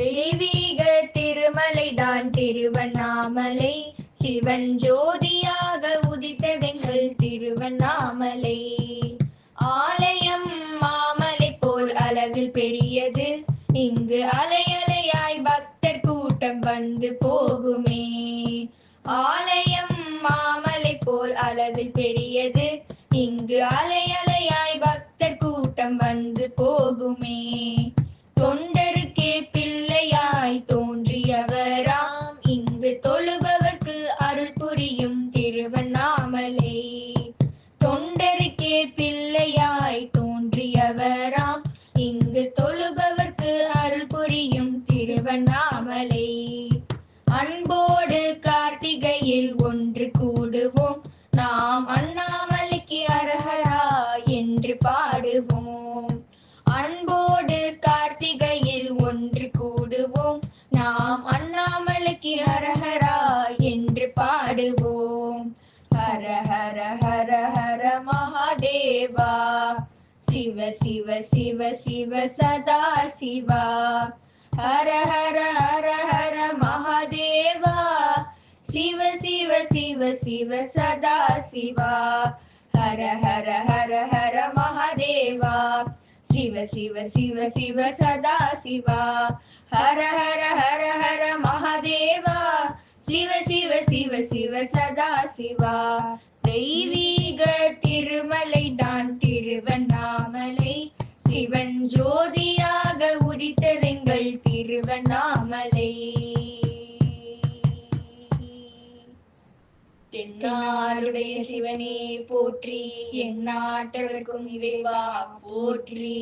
தெய்வீக திருமலைதான் திருவண்ணாமலை. சிவன் ஜோதியாக உதித்ததெங்கள் திருவண்ணாமலை. ஆலயம் மாமலை போல் அளவில் பெரியது. இங்கு அலையலையாய் பக்தர் கூட்டம் வந்து போகுமே. ஆலயம் மாமலை போல் அளவில் பெரியது. இங்கு அலையலையாய் பக்தர் கூட்டம் வந்து போகுமே. பிள்ளையாய் தோன்றியவராம். இங்கு தொழுபவர்க்கு அருள் புரியும் திருவண்ணாமலை. அன்போடு கார்த்திகையில் ஒன்று கூடுவோம். நாம் அண்ணாமலைக்கு அரகரா என்று பாடுவோம். அன்போடு கார்த்திகையில் ஒன்று கூடுவோம். நாம் அண்ணாமலைக்கு அரகரா என்று பாடுவோம். देवा शिव शिव शिव शिव सदा शिवा हर हर हर हर महादेवा शिव शिव शिव शिव सदा शिवा हर हर हर हर महादेवा शिव शिव शिव शिव सदा शिवा हर हर हर हर महादेवा शिव शिव शिव शिव सदा शिवा தெய்வீக திருமலை தான் திருவண்ணாமலை. சிவன் ஜோதியாக உதித்ததெங்கள் திருவண்ணாமலை. தென்னாருடைய சிவனே போற்றி என் நாட்டவர்க்கும் இறைவா போற்றி.